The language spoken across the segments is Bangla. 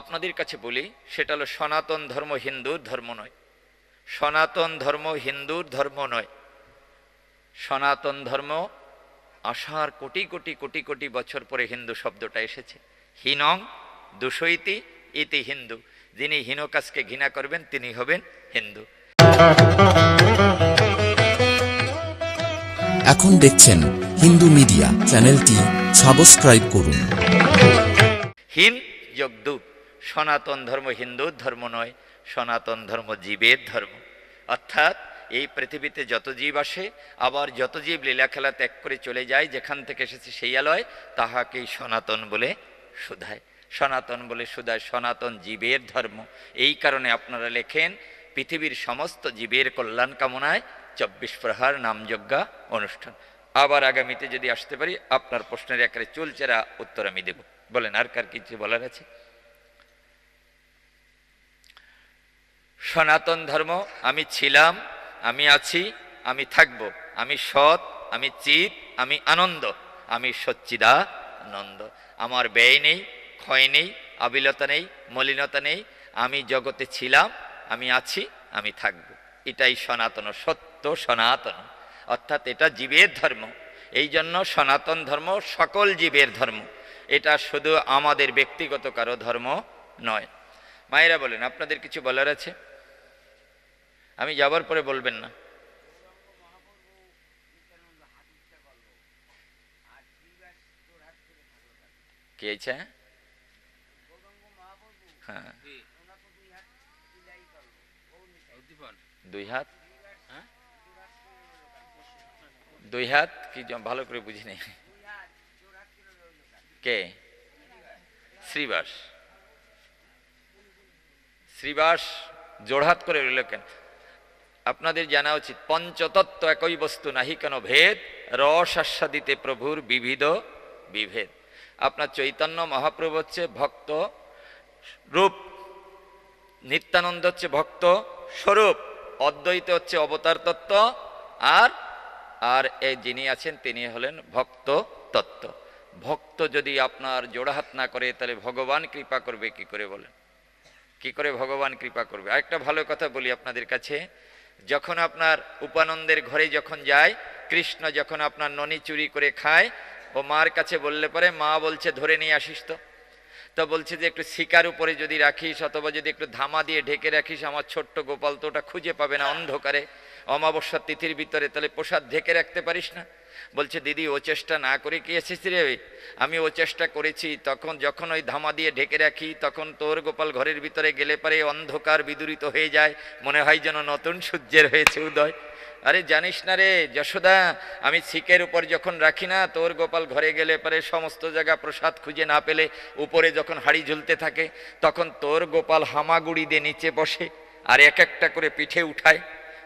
আপনাদের কাছে বলি সেটা হলো সনাতন ধর্ম হিন্দুর ধর্ম নয়। সনাতন ধর্ম হিন্দুর ধর্ম নয়। সনাতন ধর্ম আসার কোটি কোটি কোটি কোটি বছর পরে হিন্দু শব্দটা এসেছে। হিনং দুষৈতি ইতি হিন্দু। যিনি হীন কাজকে ঘৃণা করবেন তিনি হবেন হিন্দু। এখন দেখছেন হিন্দু মিডিয়া চ্যানেলটি সাবস্ক্রাইব করুন। হিন যোগদূত সনাতন ধর্ম হিন্দুর ধর্ম নয়, সনাতন ধর্ম জীবের ধর্ম। অর্থাৎ এই পৃথিবীতে যত জীব আসে, আবার যত জীব লীলা খেলা ত্যাগ করে চলে যায়, যেখান থেকে এসেছে সেই আলয়, তাহাকেই সনাতন বলে শুধায়। সনাতন বলে শুধায় সনাতন জীবের ধর্ম। এই কারণে আপনারা লেখেন, পৃথিবীর সমস্ত জীবের কল্যাণ কামনায় চব্বিশ প্রহার নামযজ্ঞা অনুষ্ঠান। আবার আগামীতে যদি আসতে পারি, আপনার প্রশ্নের একেবারে চুলচেরা উত্তর আমি দেব। বলেন, আর কার কিছু বলার আছে? সনাতন ধর্ম, আমি ছিলাম, আমি আছি, আমি থাকব। আমি সৎ, আমি চিত, আমি আনন্দ। আমি সচ্চিদানন্দ। আমার ব্যয় নেই, ক্ষয় নেই, আবিলতা নেই, মলিনতা নেই। আমি জগতে ছিলাম, আমি আছি, আমি থাকব। এটাই সনাতন, সত্য সনাতন। অর্থাৎ এটা জীবের ধর্ম। এই জন্য সনাতন ধর্ম সকল জীবের ধর্ম। এটা শুধু আমাদের ব্যক্তিগত কারও ধর্ম নয়। মায়েরা বলেন, আপনাদের কিছু বলার আছে? আমি যাবার পরে বলবেন না। কি হয়েছে হ্যাঁ। দুই হাত? দুই হাত? কি ভালো করে বুঝিনি। কে? শ্রীবাস। শ্রীবাস জোড়হাত করে রইল কেন? আপনাদের জানা উচিত, পঞ্চতত্ত্ব একই বস্তু, নাহি কেন ভেদ? রস আস্বাদিতে প্রভুর বিবিধ বিভেদ। আপনার চৈতন্য মহাপ্রভু হচ্ছে ভক্ত রূপ, নিত্যানন্দ হচ্ছে ভক্ত স্বরূপ, অদ্বৈত হচ্ছে অবতার তত্ত্ব, আর আর এই যিনি আছেন তিনি হলেন ভক্ত তত্ত্ব। ভক্ত যদি আপনার জোড়াহাত না করে, তাহলে ভগবান কৃপা করবে, কি করে বলেন? কি করে ভগবান কৃপা করবে? আরেকটা ভালো কথা বলি আপনাদের কাছে যখন আপনার উপানন্দের ঘরে যখন যায়, কৃষ্ণ যখন আপনার ননি চুরি করে খায়, ও মার কাছে বললে পরে, মা বলছে, ধরে নিয়ে আসিস তো। তো বলছে যে, একটু শিকার উপরে যদি রাখিস, অথবা যদি একটু ধামা দিয়ে ঢেকে রাখিস, আমার ছোট্ট গোপাল তো ওটা খুঁজে পাবে না অন্ধকারে। অমাবস্যার তিথির ভিতরে, তাহলে প্রসাদ ঢেকে রাখতে পারিস না? বলছে, দিদি, ও চেষ্টা না করে কি এসেছি রে? আমি ও চেষ্টা করেছি। তখন যখন ওই ধামা দিয়ে ঢেকে রাখি, তখন তোর গোপাল ঘরের ভিতরে গেলে পরে অন্ধকার বিদুরিত হয়ে যায়। মনে হয় যেন নতুন সূর্যের হয়েছে উদয়। আরে জানিস না রে, যশোদা, আমি শিকের উপর যখন রাখি না, তোর গোপাল ঘরে গেলে পরে সমস্ত জায়গা প্রসাদ খুঁজে না পেলে উপরে যখন হাড়ি ঝুলতে থাকে, তখন তোর গোপাল হামাগুড়ি দিয়ে নিচে বসে আর এক একটা করে পিঠে উঠায়।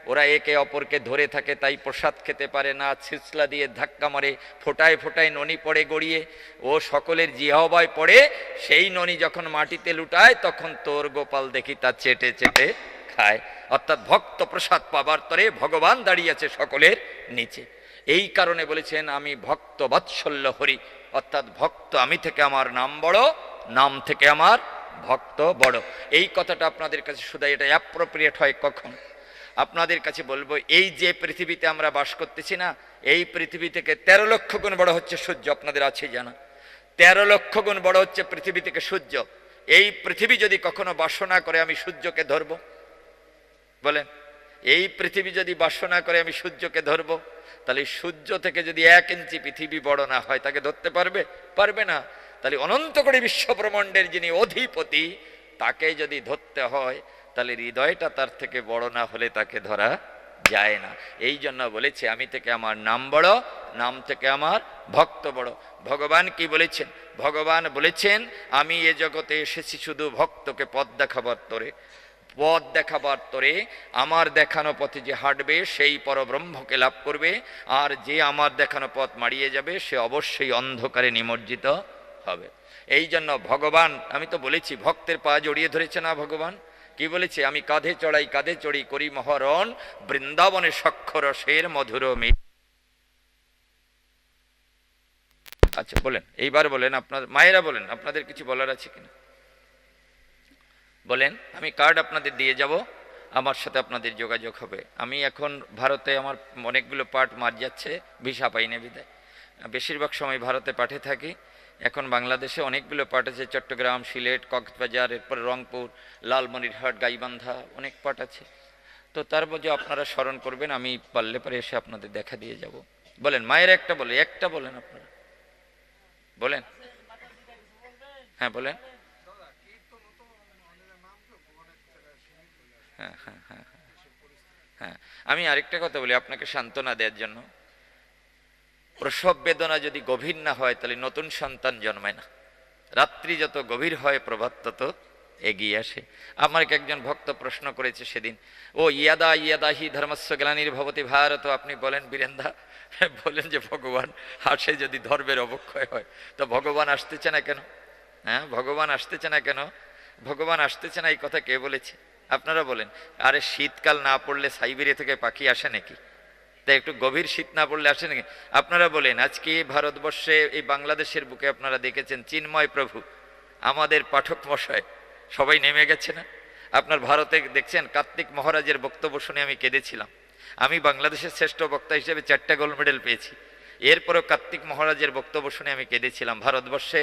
ওরা একে অপরকে ধরে থাকে, তাই প্রসাদ খেতে পারে না ছিসলা দিয়ে ধাক্কা মারে, ফোটায় ফোটায় ননি পড়ে গড়িয়ে। ও সকলের জিহবায় পড়ে, সেই ননি যখন মাটিতে লুটায়, তখন তোর গোপাল দেখি তা চেটে চেটে খায়। অর্থাৎ ভক্ত প্রসাদ পাবার তরে ভগবান দাঁড়িয়ে আছে সকলের নিচে। এই কারণে বলেছেন, আমি ভক্ত বাৎসল্য হরি। অর্থাৎ ভক্ত আমি থেকে আমার নাম বড়, নাম থেকে আমার ভক্ত বড়। এই কথাটা আপনাদের কাছে শুধু এটা অ্যাপ্রোপ্রিয়েট হয় কখন? আপনাদের কাছে বলব, এই যে পৃথিবীতে আমরা বাস করতেছি না, এই পৃথিবী থেকে তেরো লক্ষ গুণ বড় হচ্ছে সূর্য, আপনাদের আছে জানা? তেরো লক্ষ গুণ বড় হচ্ছে পৃথিবী থেকে সূর্য। এই পৃথিবী যদি কখনো বাসনা করে, আমি সূর্যকে ধরবো? বলেন, এই পৃথিবী যদি বাসনা করে, আমি সূর্যকে ধরবো? তাহলে সূর্য থেকে যদি এক ইঞ্চি পৃথিবী বড় না হয়, তাকে ধরতে পারবে? পারবে না। তাহলে অনন্ত করে বিশ্বব্রহ্মাণ্ডের যিনি অধিপতি, তাকে যদি ধরতে হয় তাহলে হৃদয়টা তার থেকে বড় না হলে তাকে ধরা যায় না। এই জন্য বলেছে, আমি থেকে আমার নাম বড়, নাম থেকে আমার ভক্ত বড়। ভগবান কি বলেছেন? ভগবান বলেছেন, আমি এ জগতে এসেছি শুধু ভক্তকে পথ দেখাবার তরে, পথ দেখাবার তরে। আমার দেখানো পথে যে হাঁটবে, সেই পরব্রহ্মকে লাভ করবে। আর যে আমার দেখানো পথ মারিয়ে যাবে, সে অবশ্যই অন্ধকারে নিমজ্জিত হবে। এই জন্য ভগবান, আমি তো বলেছি, ভক্তের পা জড়িয়ে ধরেছে না ভগবান? কি বলেছে? আমি কাঁধে চড়াই, কাঁধে চড়ি করি মহরণ, বৃন্দাবনে সক্ষরসের মধুর মে আচ্ছা বলেন। এইবার বলেন, আপনার মায়েরা বলেন, আপনাদের কিছু বলার আছে কিনা? বলেন, আমি কার্ড আপনাদের দিয়ে যাব, আমার সাথে আপনাদের যোগাযোগ হবে। আমি এখন ভারতে আমার অনেকগুলো পার্ট মার যাচ্ছে, ভিসা পাই না বিদায়। বেশিরভাগ সময় ভারতে পাঠে থাকি। এখন বাংলাদেশে অনেকগুলো পার্ট আছে, চট্টগ্রাম, সিলেট, কক্সবাজার, এরপর রংপুর, লালমনিরহাট, গাইবান্ধা অনেক পার্ট আছে। তো তার মধ্যে আপনারা স্মরণ করবেন, আমি পারলে পরে এসে আপনাদের দেখা দিয়ে যাব। বলেন, মায়ের একটা বলে, একটা বলেন আপনারা। বলেন। হ্যাঁ বলেন। হ্যাঁ হ্যাঁ হ্যাঁ হ্যাঁ। হ্যাঁ আমি আরেকটা কথা বলি আপনাকে সান্ত্বনা দেওয়ার জন্য। প্রসব বেদনা যদি গভীর না হয়, তাহলে নতুন সন্তান জন্মায় না। রাত্রি যত গভীর হয়, প্রভাত তত এগিয়ে আসে। আমাকে একজন ভক্ত প্রশ্ন করেছে সেদিন, ও ইয়াদা ইয়াদাহি ধর্মস্ব গ্লানির ভবতী ভারত আপনি বলেন, বীরেন্দা, বলেন যে ভগবান আসে যদি ধর্মের অবক্ষয় হয়, তো ভগবান আসতেছে না কেন? হ্যাঁ ভগবান আসতেছে না কেন? ভগবান আসতেছে না, এই কথা কে বলেছে? আপনারা বলেন, আরে শীতকাল না পড়লে সাইবেরিয়া থেকে পাখি আসে নাকি? তাই একটু গভীর শীত না পড়লে আসে নাকি? আপনারা বলেন, আজকে ভারতবর্ষে, এই বাংলাদেশের বুকে আপনারা দেখেছেন চিন্ময় প্রভু, আমাদের পাঠক মশাই, সবাই নেমে গেছে না? আপনার ভারতে দেখছেন, কার্তিক মহারাজের বক্তব্য শুনে আমি কেঁদেছিলাম। আমি বাংলাদেশের শ্রেষ্ঠ বক্তা হিসেবে চারটা গোল্ড মেডেল পেয়েছি। এরপরও কার্তিক মহারাজের বক্তব্য শুনে আমি কেঁদেছিলাম। ভারতবর্ষে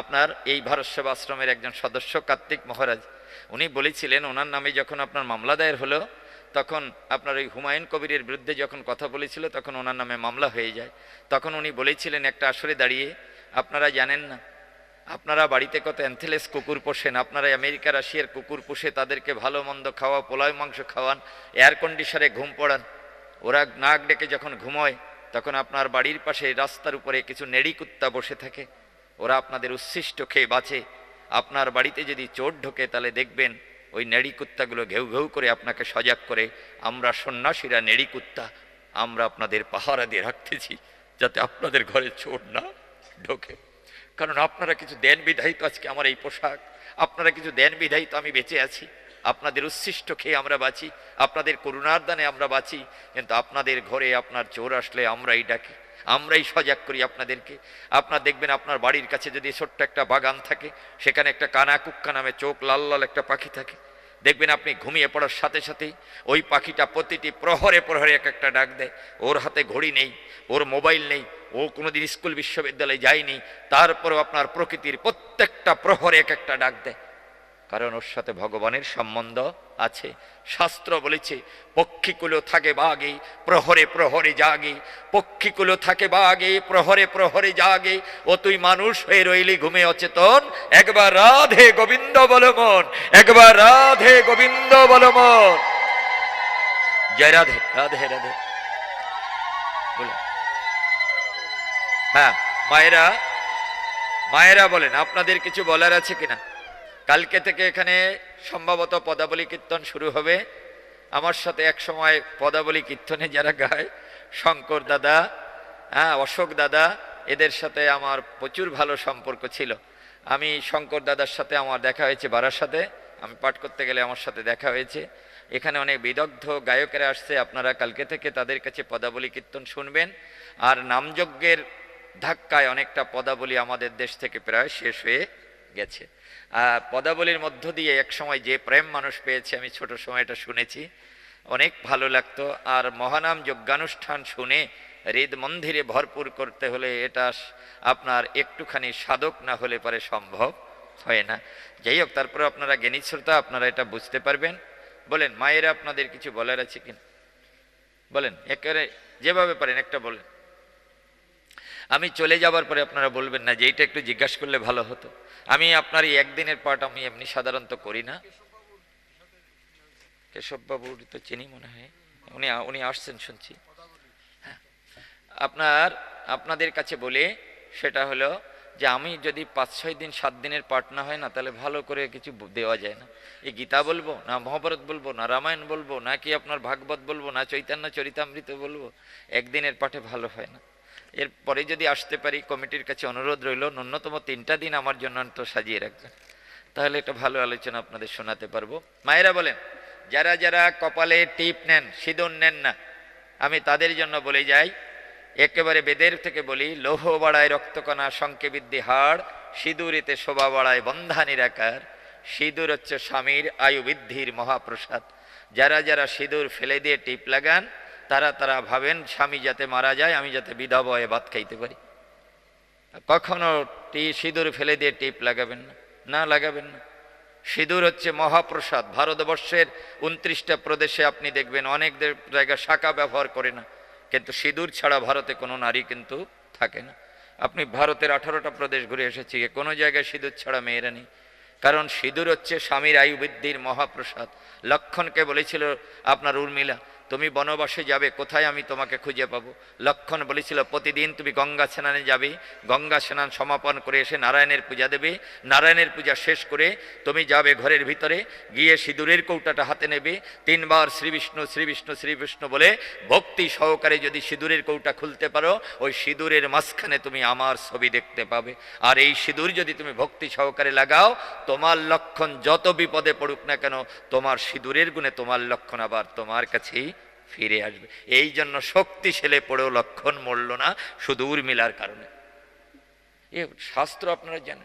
আপনার এই ভারত সেবা আশ্রমের একজন সদস্য, কার্তিক মহারাজ, উনি বলেছিলেন, ওনার নামে যখন আপনার মামলা দায়ের হলো তখন আপনার ওই হুমায়ুন কবিরের বিরুদ্ধে যখন কথা বলেছিল, তখন ওনার নামে মামলা হয়ে যায়। তখন উনি বলেছিলেন, একটা আসরে দাঁড়িয়ে, আপনারা জানেন না, আপনারা বাড়িতে কত অ্যান্থেলেস কুকুর পোষেন, আপনারা আমেরিকা রাশিয়ার কুকুর পুষে তাদেরকে ভালো মন্দ খাওয়া পোলাও মাংস খাওয়ান এয়ার কন্ডিশনে ঘুম পড়ান। ওরা নাক ডেকে যখন ঘুমোয়, তখন আপনার বাড়ির পাশে রাস্তার উপরে কিছু নেড়ি কুত্তা বসে থাকে। ওরা আপনাদের উচ্ছিষ্ট খেয়ে বাঁচে। আপনার বাড়িতে যদি চোর ঢোকে, তাহলে দেখবেন ওই নেড়ি কুত্তাগুলো ঘেউ ঘেউ করে আপনাকে সজাগ করে, আমরা সন্ন্যাসীরা নেড়ি কুত্তা, আমরা আপনাদের পাহারা দিয়ে রাখতেছি, যাতে আপনাদের ঘরে চোর না ঢোকে। কারণ আপনারা কিছু দেন বিধায়ী তো আজকে আমার এই পোশাক, আপনারা কিছু দেন বিধায়ী তো আমি বেঁচে আছি। আপনাদের উচ্ছিষ্ট খেয়ে আমরা বাঁচি, আপনাদের করুণার দানে আমরা বাঁচি, কিন্তু আপনাদের ঘরে আপনার চোর আসলে আমরাই ডাকি। আমরাই সজাগ করি আপনাদেরকে। আপনার দেখবেন আপনার বাড়ির কাছে যদি ছোট্ট একটা বাগান থাকে, সেখানে একটা কানা কুক্কা নামে চোখ লাল লাল একটা পাখি থাকে। দেখবেন আপনি ঘুমিয়ে পড়ার সাথে সাথেই ওই পাখিটা প্রতিটি প্রহরে প্রহরে এক একটা ডাক দেয়। ওর হাতে ঘড়ি নেই, ওর মোবাইল নেই, ও কোনোদিন স্কুল বিশ্ববিদ্যালয়ে যায়নি। তারপরেও আপনার প্রকৃতির প্রত্যেকটা প্রহরে এক একটা ডাক দেয়। কারণ ওর সাথে ভগবানের সম্বন্ধ আছে। শাস্ত্র বলেছে, পক্ষীকুলো থাকে বাগে, প্রহরে প্রহরে জাগে। পক্ষীকুলো থাকে বাগে, প্রহরে প্রহরে জাগে। ও তুই মানুষ হয়ে রইলি ঘুমে অচেতন। একবার রাধে গোবিন্দ বল মন একবার রাধে গোবিন্দ বল মন জয় রাধে রাধে রাধে। বলো। হ্যাঁ মায়েরা মায়েরা বলেন, আপনাদের কিছু বলার আছে কিনা? কালকে থেকে এখানে সম্ভবত পদাবলী কীর্তন শুরু হবে। আমার সাথে এক সময় পদাবলী কীর্তনে যারা গায়, শঙ্কর দাদা হ্যাঁ অশোক দাদা, এদের সাথে আমার প্রচুর ভালো সম্পর্ক ছিল। আমি শঙ্কর দাদার সাথে আমার দেখা হয়েছে বারার সাথে আমি পাঠ করতে গেলে আমার সাথে দেখা হয়েছে। এখানে অনেক বিদগ্ধ গায়কেরা আসছে, আপনারা কালকে থেকে তাদের কাছে পদাবলী কীর্তন শুনবেন। আর নামযজ্ঞের ধাক্কায় অনেকটা পদাবলী আমাদের দেশ থেকে প্রায় শেষ হয়ে গেছে। পদাবলীর মধ্য দিয়ে এক সময় যে প্রেম মানুষ পেয়েছে, আমি ছোট সময় এটা শুনেছি, অনেক ভালো লাগতো। আর মহানাম যজ্ঞানুষ্ঠান শুনে হৃদ মন্দিরে ভরপুর করতে হলে এটা আপনার একটুখানি সাধক না হলে পরে সম্ভব হয় না। যাই হোক, তারপরে আপনারা জ্ঞানী শ্রোতা আপনারা এটা বুঝতে পারবেন। বলেন, মায়েরা আপনাদের কিছু বলার আছে কিনা? বলেন, একেবারে যেভাবে পারেন একটা বলেন। আমি চলে যাবার পরে আপনারা বলবেন না যে এইটা একটু জিজ্ঞাসা করলে ভালো হতো। আমি আপনার এই একদিনের পাঠ আমি এমনি সাধারণত করি না। কেশববাবুর তো চিনি মনে হয়। উনি উনি আসছেন শুনছি। হ্যাঁ। আপনার, আপনাদের কাছে বলে, সেটা হলো যে আমি যদি পাঁচ, ছয় দিন, সাত দিনের পাঠ না হয় না, তাহলে ভালো করে কিছু দেওয়া যায় না। এই গীতা বলব, না মহাভারত বলব, না রামায়ণ বলব, না কি আপনার ভাগবত বলব, না চৈতন্য চরিতামৃত বলব, একদিনের পাঠে ভালো হয় না। এরপরে যদি আসতে পারি, কমিটির কাছে অনুরোধ রইল, ন্যূনতম তিনটা দিন আমার জন্য তো সাজিয়ে রাখবেন। তাহলে একটা ভালো আলোচনা আপনাদের শোনাতে পারব। মায়েরা বলেন, যারা যারা কপালে টিপ নেন, সিঁদুর নেন না, আমি তাদের জন্য বলে যাই, একেবারে বেদের থেকে বলি, লৌহ বাড়ায় রক্তকণা শঙ্কে বৃদ্ধি হাড়, সিঁদুরিতে শোভা বাড়ায় বন্ধা নিরাকার সিঁদুর হচ্ছে স্বামীর আয়ু বৃদ্ধির মহাপ্রসাদ। যারা যারা সিঁদুর ফেলে দিয়ে টিপ লাগান তারা তারা ভাবেন, স্বামী যাতে মারা যায়, আমি যাতে বিধবা হয়ে ভাত খাইতে পারি। কখনো টি সিঁদুর ফেলে দিয়ে টিপ লাগাবেন না না লাগাবেন না। সিঁদুর হচ্ছে মহাপ্রসাদ। ভারতবর্ষের উনত্রিশটা প্রদেশে আপনি দেখবেন, অনেক জায়গায় শাখা ব্যবহার করে না। কিন্তু সিঁদুর ছাড়া ভারতে কোনো নারী কিন্তু থাকে না। আপনি ভারতের আঠারোটা প্রদেশ ঘুরে এসেছি কোনো জায়গায় সিঁদুর ছাড়া মেয়েরা নেই। কারণ সিঁদুর হচ্ছে স্বামীর আয়ু বৃদ্ধির মহাপ্রসাদ। লক্ষণকে বলেছিল আপনার উর্মিলা তুমি বনবাসে যাবে, কোথায় আমি তোমাকে খুঁজে পাবো? লক্ষণ বলেছিল, প্রতিদিন তুমি গঙ্গা স্নানে যাবে, গঙ্গা স্নান সমাপন করে এসে নারায়ণের পূজা দেবে, নারায়ণের পূজা শেষ করে তুমি যাবে ঘরের ভিতরে, গিয়ে সিঁদুরের কৌটাটা হাতে নেবে, তিনবার শ্রী বিষ্ণু শ্রী বিষ্ণু, শ্রী বলে, ভক্তি সহকারে যদি সিঁদুরের কৌটা খুলতে পারো, ওই সিঁদুরের মাঝখানে তুমি আমার ছবি দেখতে পাবে। আর এই সিঁদুর যদি তুমি ভক্তি সহকারে লাগাও, তোমার লক্ষণ যত বিপদে পড়ুক না কেন, তোমার সিঁদুরের গুণে তোমার লক্ষণ আবার তোমার কাছেই ফিরে আসবে। এই জন্য শক্তিশালে পড়েও লক্ষণ মরল না, শুধু উর্মিলার কারণে। এ শাস্ত্র আপনারা জানেন।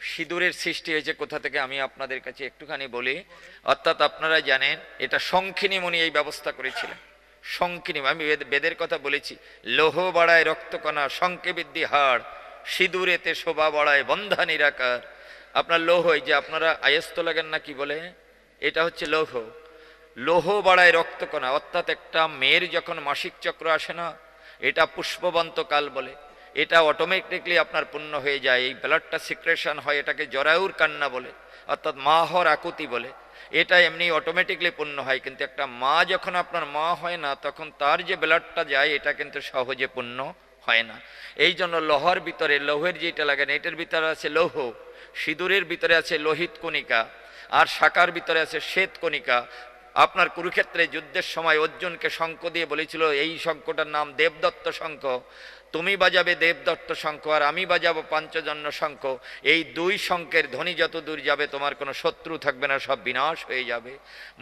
সিঁদুরের সৃষ্টি হয়েছে কোথা থেকে আমি আপনাদের কাছে একটুখানি বলি। অর্থাৎ আপনারা জানেন, এটা শঙ্খিনী মুনি এই ব্যবস্থা করেছিলেন। শঙ্খিনী, আমি বেদ- বেদের কথা বলেছি। লোহ বাড়ায় রক্তকণা শঙ্কে বৃদ্ধি হাড়, সিঁদুরেতে শোভা বাড়ায় বন্ধা নিরাকার। আপনার লৌহ এই যে আপনারা আয়স্ত লাগেন না কি বলে? এটা হচ্ছে লৌহ। লোহ বাড়ায় রক্তকণা। অর্থাৎ একটা মেয়ের যখন মাসিক চক্র আসে না, এটা পুষ্পবন্ত কাল বলে। এটা অটোমেটিকলি আপনার পূর্ণ হয়ে যায়। এই ব্লাডটা সিক্রেশন হয়, এটাকে জরায়ুর কান্না বলে, অর্থাৎ মা হর আকুতি বলে। এটা এমনি অটোমেটিকলি পূর্ণ হয়। কিন্তু একটা মা যখন আপনার মা হয় না, তখন তার যে ব্লাডটা যায়, এটা কিন্তু সহজে পূর্ণ হয় না। এই জন্য লোহার ভিতরে, লৌহের যেটা লাগেন এটার ভিতরে আছে লৌহ, সিঁদুরের ভিতরে আছে লোহিত কণিকা, আর শাকার ভিতরে আছে শ্বেত কণিকা। আপনার কুরুক্ষেত্রে যুদ্ধের সময় অর্জুনকে শঙ্খ দিয়ে বলেছিল এই শঙ্খটার নাম দেবদত্ত শঙ্খ। তুমি বাজাবে দেবদত্ত শঙ্খ আর আমি বাজাবো পাঞ্চজন্য শঙ্খ। এই দুই শঙ্খের ধ্বনি যত দূর যাবে, তোমার কোনো শত্রু থাকবে না, সব বিনাশ হয়ে যাবে।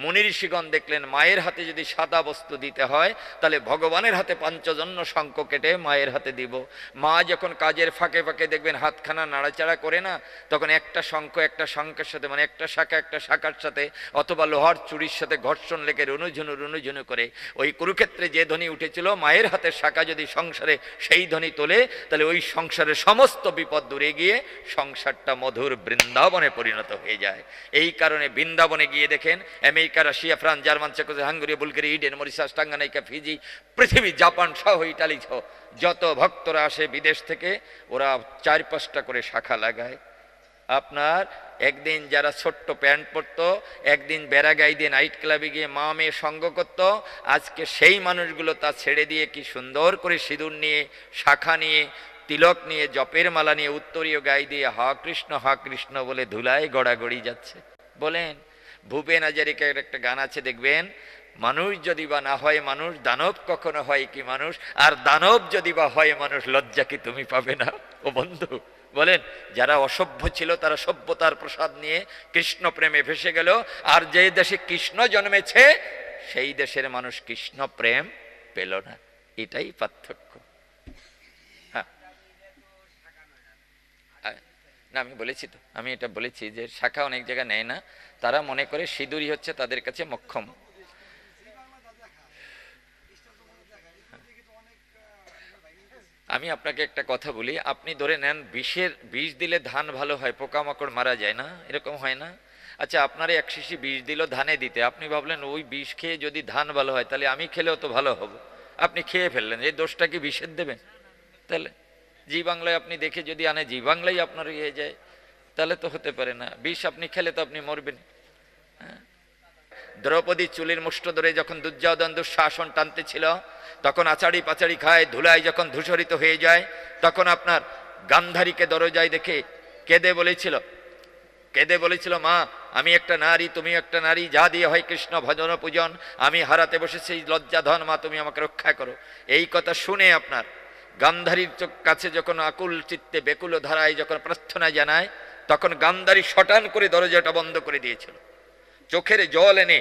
মুনি ঋষিগণ দেখলেন, মায়ের হাতে যদি সাদা বস্তু দিতে হয়, তাহলে ভগবানের হাতে পাঞ্চজন্য শঙ্খ কেটে মায়ের হাতে দিব। মা যখন কাজের ফাঁকে ফাঁকে দেখবেন, হাতখানা নাড়াচাড়া করে না, তখন একটা শঙ্খ একটা শঙ্খের সাথে মানে একটা শাখা একটা শাখার সাথে, অথবা লোহার চুরির সাথে ঘর্ষণ লেগে রুনুঝুনু রুনুঝুনু করে, ওই কুরুক্ষেত্রে যে ধ্বনি উঠেছিল, মায়ের হাতের শাখা যদি সংসারে সেই ধ্বনি তোলে, তাহলে ওই সংসারের সমস্ত বিপদ দূরে গিয়ে সংসারটা মধুর বৃন্দাবনে পরিণত হয়ে যায়। এই কারণে বৃন্দাবনে গিয়ে দেখেন, আমেরিকা, রাশিয়া, ফ্রান্স, জার্মান, চেকোসে হাঙ্গেরি বুলগেরি ইডেন, মরিশাস, টাঙ্গানাইকা, ফিজি, পৃথিবী, জাপান সহ ইটালি সহ যত ভক্তরা আসে বিদেশ থেকে, ওরা চার পাঁচটা করে শাখা লাগায়। আপনার একদিন যারা ছোট্ট প্যান্ট পরতো, একদিন বেড়াগাই দিয়ে নাইট ক্লাবে গিয়ে মা মেয়ে সঙ্গ করত। আজকে সেই মানুষগুলো তা ছেড়ে দিয়ে কি সুন্দর করে সিঁদুর নিয়ে, শাখা নিয়ে, তিলক নিয়ে, জপের মালা নিয়ে উত্তরীয় গাই দিয়ে হা কৃষ্ণ, হ কৃষ্ণ বলে ধুলায় গড়াগড়ি যাচ্ছে। বলেন, ভূপেন হাজারিকার একটা গান আছে, দেখবেন? মানুষ যদি বা না হয় মানুষ, দানব কখনো হয় কি মানুষ? আর দানব যদি বা হয় মানুষ, লজ্জা কি তুমি পাবে না? ও বন্ধু। বলেন, যারা অসভ্য ছিল তারা সভ্যতার প্রসাদ নিয়ে কৃষ্ণ প্রেমে ভেসে গেল, আর যে দেশে কৃষ্ণ জন্মেছে, সেই দেশের মানুষ কৃষ্ণ প্রেম পেল না। এটাই পার্থক্য। হ্যাঁ। না, আমি বলেছি তো, আমি এটা বলেছি যে শাখা অনেক জায়গায় নেয় না। তারা মনে করে সিঁদুরি হচ্ছে তাদের কাছে মক্ষম। আমি আপনাকে একটা কথা বলি, আপনি ধরে নেন বিষের বিষ দিলে ধান ভালো হয়, পোকামাকড় মারা যায় না? এরকম হয় না? আচ্ছা আপনার এক শিশি বিষ দিল ধানে দিতে, আপনি ভাবলেন ওই বিষ খেয়ে যদি ধান ভালো হয়, তাহলে আমি খেলেও তো ভালো হব। আপনি খেয়ে ফেললেন, এই দোষটা কি বিষের দেবেন? তাহলে জি বাংলায় আপনি দেখে যদি আনে জি বাংলায় আপনার ইয়ে যায়, তাহলে তো হতে পারে না। বিষ আপনি খেলে তো আপনি মরবেন। দ্রৌপদী চুলির মুষ্ট ধরে যখন দুর্যোধন দুঃশাসন টানতে ছিল তখন আচাড়ি পাচাড়ি খায়, ধুলায় যখন ধূসরিত হয়ে যায়, তখন আপনার গান্ধারীকে দরজায় দেখে কেঁদে বলেছিল কেঁদে বলেছিল, মা, আমি একটা নারী তুমি একটা নারী, যা দিয়ে হয় কৃষ্ণ ভজন পূজন, আমি হারাতে বসেছি লজ্জাধন মা, তুমি আমাকে রক্ষা করো। এই কথা শুনে আপনার গান্ধারীর চোখ কাছে যখন আকুল চিত্তে বেকুল ধারায় যখন প্রার্থনা জানায়, তখন গান্ধারী শটান করে দরজাটা বন্ধ করে দিয়েছিল। চোখের জল এনে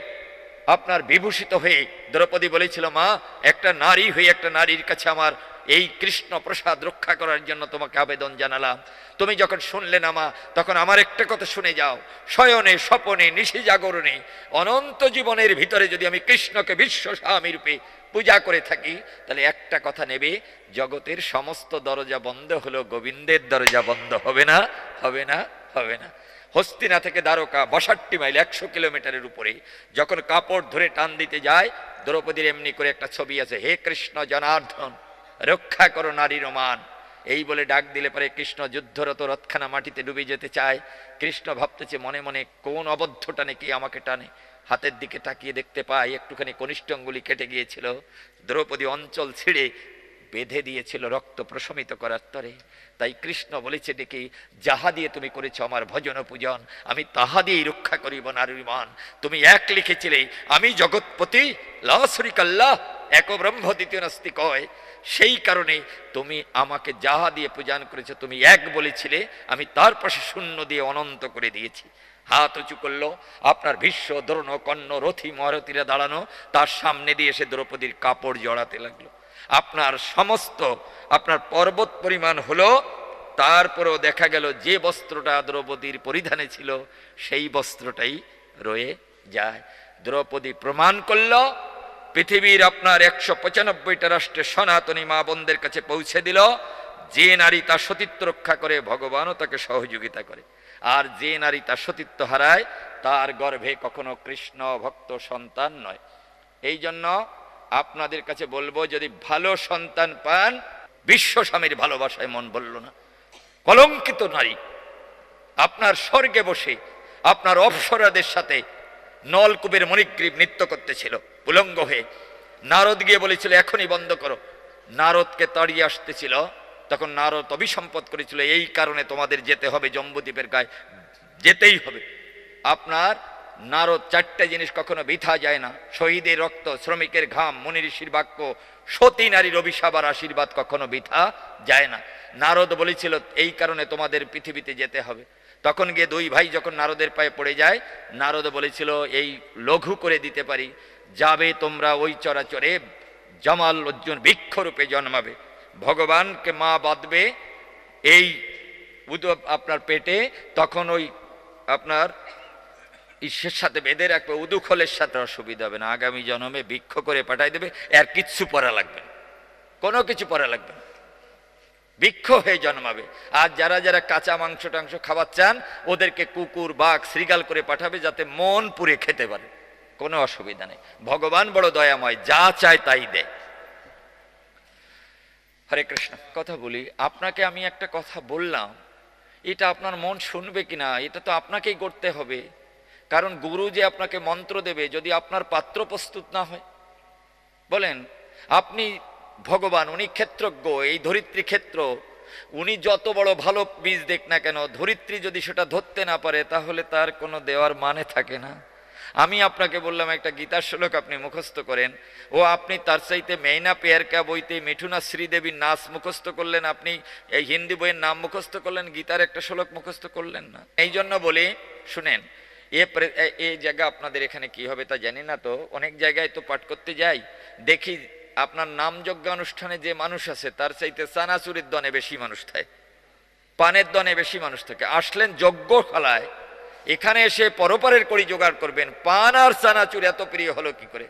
আপনার বিভূষিত হয়ে দ্রৌপদী বলেছিল, মা, একটা নারী হয়ে একটা নারীর কাছে আমার এই কৃষ্ণ প্রসাদ রক্ষা করার জন্য তোমাকে আবেদন জানালাম। তুমি যখন শুনলে না, মা, তখন আমার একটা কথা শুনে যাও। শয়নে, স্বপনে, নিশি জাগরণে, অনন্ত জীবনের ভিতরে যদি আমি কৃষ্ণকে বিশ্ব স্বামী রূপে পূজা করে থাকি, তাহলে একটা কথা নেবে, জগতের সমস্ত দরজা বন্ধ হলো, গোবিন্দের দরজা বন্ধ হবে না হবে না হবে না। হস্তিনা থেকে দ্বারকা বসাট্টি মাইল, একশো কিলোমিটারের উপরে। যখন কাপড় ধরে টান দিতে যায়, দ্রৌপদীর এমনি করে একটা ছবি আছে, হে কৃষ্ণ জনার্দন, রক্ষা করো নারীর মান এই বলে ডাক দিলে পরে কৃষ্ণ যুদ্ধরত রথখানা মাটিতে ডুবে যেতে চায়। কৃষ্ণ ভাবতেছে, মনে মনে কোন অবদ্ধ টানে কি আমাকে টানে? হাতের দিকে তাকিয়ে দেখতে পায়, একটুখানি কনিষ্ঠ অঙ্গুলি কেটে গিয়েছিল। দ্রৌপদী অঞ্চল ছিঁড়ে বেঁধে দিয়েছিল রক্ত প্রশমিত করার তরে। তাই কৃষ্ণ বলেছে, ডেকে, যাহা দিয়ে তুমি করেছ আমার ভজন পূজন, আমি তাহা দিয়েই রক্ষা করিব নারীমান। তুমি এক লিখেছিলে, আমি জগৎপতি লাসরিকাল্লাহ এক ব্রহ্ম দ্বিতীয় নাস্তি কয়। সেই কারণে তুমি আমাকে যাহা দিয়ে পূজন করেছ, তুমি এক বলেছিলে, আমি তার পাশে শূন্য দিয়ে অনন্ত করে দিয়েছি। হাত উঁচু করল, আপনার ভীষ্ম, দ্রোণ, কর্ণ, রথি মহারথীরা দাঁড়ানো, তার সামনে দিয়ে এসে দ্রৌপদীর কাপড় জড়াতে লাগল। আপনার সমস্ত, আপনার পর্বত পরিমাণ হলো, তারপরেও দেখা গেল যে বস্ত্রটা দ্রৌপদীর পরিধানে ছিল, সেই বস্ত্রটাই রয়ে যায়। দ্রৌপদী প্রমাণ করল, পৃথিবীর আপনার একশো পঁচানব্বইটা রাষ্ট্রের সনাতনী মা বোনদের কাছে পৌঁছে দিল, যে নারী তার সতীত্ব রক্ষা করে, ভগবানও তাকে সহযোগিতা করে। আর যে নারী তার সতীত্ব হারায়, তার গর্ভে কখনো কৃষ্ণ ভক্ত সন্তান নয়। এই জন্য আপনাদের কাছে বলব, যদি ভালো সন্তান পান, বিশ্ব স্বামীর ভালোবাসায় মন বলল না। কলঙ্কিত নারী, আপনার স্বর্গে বসে, আপনার অপসরাদের সাথে নলকূপের মণিগ্রীব নৃত্য করতেছিল, উলঙ্গ হয়ে। নারদ গিয়ে বলেছিল, এখনই বন্ধ করো। নারদকে তাড়িয়ে আসতেছিল, তখন নারদ অভিসম্পদ করেছিল, এই কারণে তোমাদের যেতে হবে, জম্বুদ্বীপের গায়ে, যেতেই হবে। আপনার নারদ চারটে জিনিস কখনো বৃথা যায় না। শহীদের রক্ত, শ্রমিকের ঘাম মুনি ঋষির বাক্য, সতী নারীর অভিশাপ আর আশীর্বাদ কখনো বৃথা যায় না। নারদ বলেছিল, এই কারণে তোমাদের পৃথিবীতে যেতে হবে। তখন গিয়ে দুই ভাই যখন নারদের পায়ে পড়ে যায়, নারদ বলেছিল, এই লঘু করে দিতে পারি। যাবে তোমরা ওই চরাচরে জামাল অর্জুন বৃক্ষরূপে জন্মাবে। ভগবানকে মা বাঁধবে এই উদ আপনার পেটে, তখন ওই আপনার ঈশ্বরের সাথে বেঁধে রাখবে, উদুখলের সাথে অসুবিধা হবে না। আগামী জন্মে বৃক্ষ করে পাঠাই দেবে, আর কিচ্ছু পড়া লাগবে না। কোনো কিছু পড়া লাগবে না। বৃক্ষ হয়ে জন্মাবে। আর যারা যারা কাঁচা মাংস টাংস খাবার চান, ওদেরকে কুকুর, বাঘ শ্রীগাল করে পাঠাবে যাতে মন পুড়ে খেতে পারে। কোনো অসুবিধা নেই। ভগবান বড় দয়াময়, যা চায় তাই দেয়। হরে কৃষ্ণ, কথা বলি, আপনাকে আমি একটা কথা বললাম। এটা আপনার মন শুনবে কিনা? এটা তো আপনাকেই করতে হবে। কারণ গুরু যে আপনাকে মন্ত্র দেবে যদি আপনার পাত্র প্রস্তুত না হয়। বলেন, আপনি ভগবান, উনি ক্ষেত্রজ্ঞ, এই ধরিত্রী ক্ষেত্র, উনি যত বড় ভালো বীজ দেখ না কেন, ধরিত্রী যদি সেটা ধরতে না পারে, তাহলে তার কোনো দেওয়ার মানে থাকে না। আমি আপনাকে বললাম, একটা গীতার শ্লোক আপনি মুখস্থ করেন। ও, আপনি তার চাইতে মেইনা পেয়ারকা বইতে মিঠুনা শ্রীদেবীর নাচ মুখস্থ করলেন, আপনি এই হিন্দি বইয়ের নাম মুখস্থ করলেন, গীতার একটা শ্লোক মুখস্থ করলেন না। এই জন্য বলি, শুনেন এই জায়গা আপনাদের এখানে কি হবে তা জানি না, তো অনেক জায়গায় তো পাঠ করতে যাই। দেখি আপনার নামযজ্ঞ অনুষ্ঠানে যে মানুষ আছে, তার চাইতে চানাচুরির দনে বেশি মানুষ থাকে। পানের দনে বেশি মানুষ থাকে। আসলেন যজ্ঞ খালায়। এখানে এসে পরপারের কড়ি জোগাড় করবেন। পান আর চানাচুর এত প্রিয় হলো কি করে?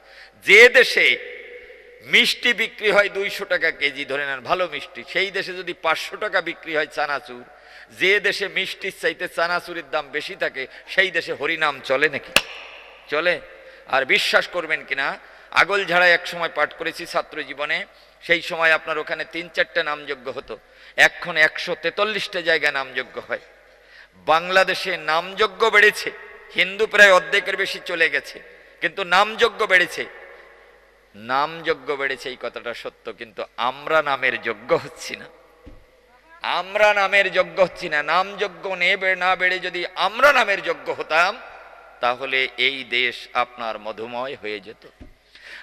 যে দেশে মিষ্টি বিক্রি হয় দুইশো টাকা কেজি, ধরে নেন ভালো মিষ্টি, সেই দেশে যদি পাঁচশো টাকা বিক্রি হয় চানাচুর যে দেশে মিষ্টির চাইতে চানাচুরের দাম বেশি থাকে, সেই দেশে হরিনাম চলে নাকি? চলে? আর বিশ্বাস করবেন কিনা, আগল ঝাড়ায় এক সময় পাঠ করেছি ছাত্র জীবনে, সেই সময় আপনার ওখানে তিন চারটে নামযোগ্য হতো। এখন একশো তেতাল্লিশটা জায়গায় নামযোগ্য হয়। বাংলাদেশে নামযোগ্য বেড়েছে, হিন্দু প্রায় অর্ধেকের বেশি চলে গেছে, কিন্তু নামযোগ্য বেড়েছে। নামযোগ্য বেড়েছে এই কথাটা সত্য, কিন্তু আমরা নামের যোগ্য হচ্ছি না। আমরা নামের যোগ্য হচ্ছি না। নাম নেবে না বেড়ে যদি আমরা নামের যোগ্য হতাম, তাহলে এই দেশ আপনার মধুময় হয়ে যেত।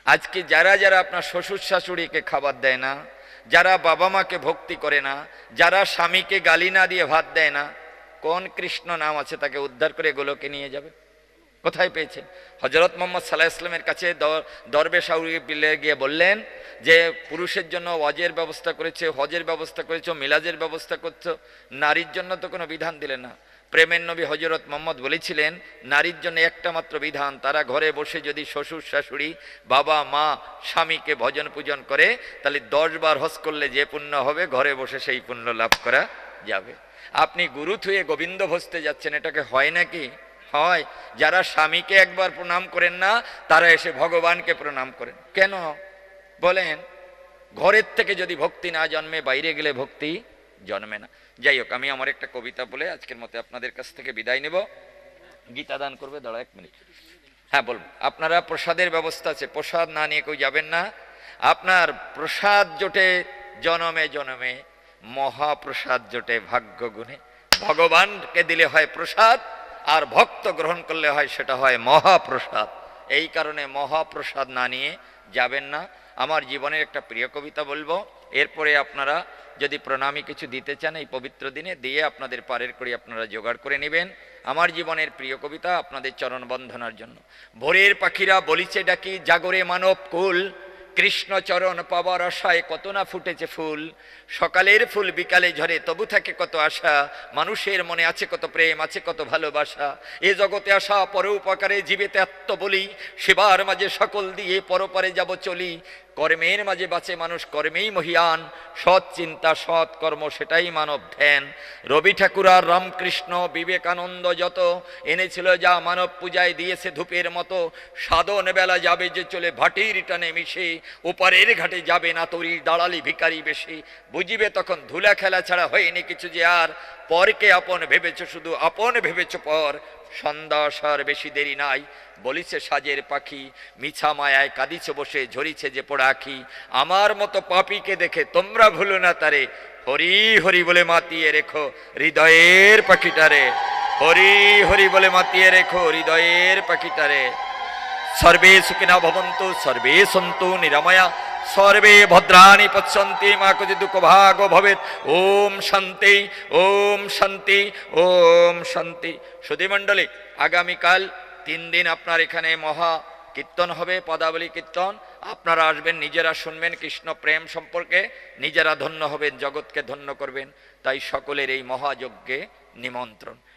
আজকে যারা যারা আপনার শ্বশুর শাশুড়িকে খাবার দেয় না, যারা বাবা মাকে ভক্তি করে না, যারা স্বামীকে গালি না দিয়ে ভাত দেয় না, কোন কৃষ্ণ নাম আছে তাকে উদ্ধার করে এগুলোকে নিয়ে যাবে? কোথায় পেয়েছেন? হজরত মোহাম্মদ সাল্লাহ ইসলামের কাছে দরবেশ বিলে গিয়ে বললেন যে, পুরুষের জন্য ওয়াজের ব্যবস্থা করেছে, হজের ব্যবস্থা করেছ, মিলাজের ব্যবস্থা করছ, নারীর জন্য তো কোনো বিধান দিলে না। প্রেমের নবী হজরত মোহাম্মদ বলেছিলেন, নারীর জন্য একটা মাত্র বিধান, তারা ঘরে বসে যদি শ্বশুর শাশুড়ি, বাবা, মা, স্বামীকে ভজন পূজন করে, তাহলে দশ বার হজ করলে যে পুণ্য হবে, ঘরে বসে সেই পুণ্য লাভ করা যাবে। আপনি গুরু থুয়ে গোবিন্দ ভসতে যাচ্ছেন, এটাকে হয় নাকি? হয়, যারা স্বামীকে একবার প্রণাম করেন না, তারা এসে ভগবানকে প্রণাম করেন। কেন? বলেন, ঘরের থেকে যদি ভক্তি না জন্মে, বাইরে গেলে ভক্তি জন্মে না। যাই হোক, আমি আমার একটা কবিতা বলে আজকের মতে আপনাদের কাছ থেকে বিদায় নেব। গীতা দান করবে, দাঁড়া এক মিনিট। হ্যাঁ বলব। আপনারা প্রসাদের ব্যবস্থা আছে, প্রসাদ না নিয়ে কেউ যাবেন না। আপনার প্রসাদ জোটে জনমে জনমে, মহাপ্রসাদ জোটে ভাগ্য গুণে ভগবানকে দিলে হয় প্রসাদ আর ভক্ত গ্রহণ করলে হয়, সেটা হয় মহাপ্রসাদ। এই কারণে মহাপ্রসাদ না নিয়ে যাবেন না। আমার জীবনের একটা প্রিয় কবিতা বলব। এরপরে আপনারা যদি প্রণামী কিছু দিতে চান এই পবিত্র দিনে, দিয়ে আপনাদের পারের করে আপনারা জোগাড় করে নেবেন। আমার জীবনের প্রিয় কবিতা আপনাদের চরণ বন্ধনার জন্য। ভোরের পাখিরা বলিছে ডাকি, জাগরে মানব কুল। কৃষ্ণ চরণ পাবার আশায় কত না ফুটেছে ফুল। সকালের ফুল বিকালে ঝরে, তবু থাকে কত আশা। মানুষের মনে আছে কত প্রেম, আছে কত ভালোবাসা। এ জগতে আসা পরোপকারে জীবেতে আত্ম বলি সেবার মাঝে সকল দিয়ে পরপারে যাব চলি। কর্মের মাঝে বাঁচে মানুষ কর্মেই মহিয়ান, সৎ চিন্তা, সৎ কর্ম, সেটাই মানব ধ্যান। রবি ঠাকুর আর রামকৃষ্ণ বিবেকানন্দ যত এনেছিল যা মানব পূজায় দিয়েছে ধূপের মতো, সাধন বেলা যাবে যে চলে ভাটির টানে মিশে, ওপারের ঘাটে যাবে না তরি দাঁড়ালি ভিকারি বেশি। বুঝিবে তখন ধুলা খেলা ছাড়া হয়নি কিছু যে আর, পরকে আপন ভেবেছ শুধু আপন ভেবেছ পর সন্ধ্যা আসার বেশি দেরি নাই। বলিছে সাজের পাখি, মিছা মায়ায় কাঁদিছে বসে, ঝরিছে যে পোড়াখি আমার মতো পাপিকে দেখে তোমরা ভুলো না তারে। হরি হরি বলে মাতিয়ে রেখো হৃদয়ের পাখিটারে। হরি হরি বলে মাতিয়ে রেখো হৃদয়ের পাখিটারে। সর্বে সুখিনা ভবন্তু, সর্বে সন্তু নিরাময়া। সর্বে ভদ্রাণি পশ্যন্তি মা কুজি দুঃখ ভাগ ভবেত ওম শান্তি ওম শান্তি ওম শান্তি। সুধী মণ্ডলী, আগামীকাল তিন দিন আপনার এখানে মহা কীর্তন হবে, পদাবলী কীর্তন। আপনারা আসবেন, নিজেরা শুনবেন কৃষ্ণ প্রেম সম্পর্কে। নিজেরা ধন্য হবেন, জগৎকে ধন্য করবেন। তাই সকলের এই মহাযজ্ঞে নিমন্ত্রণ।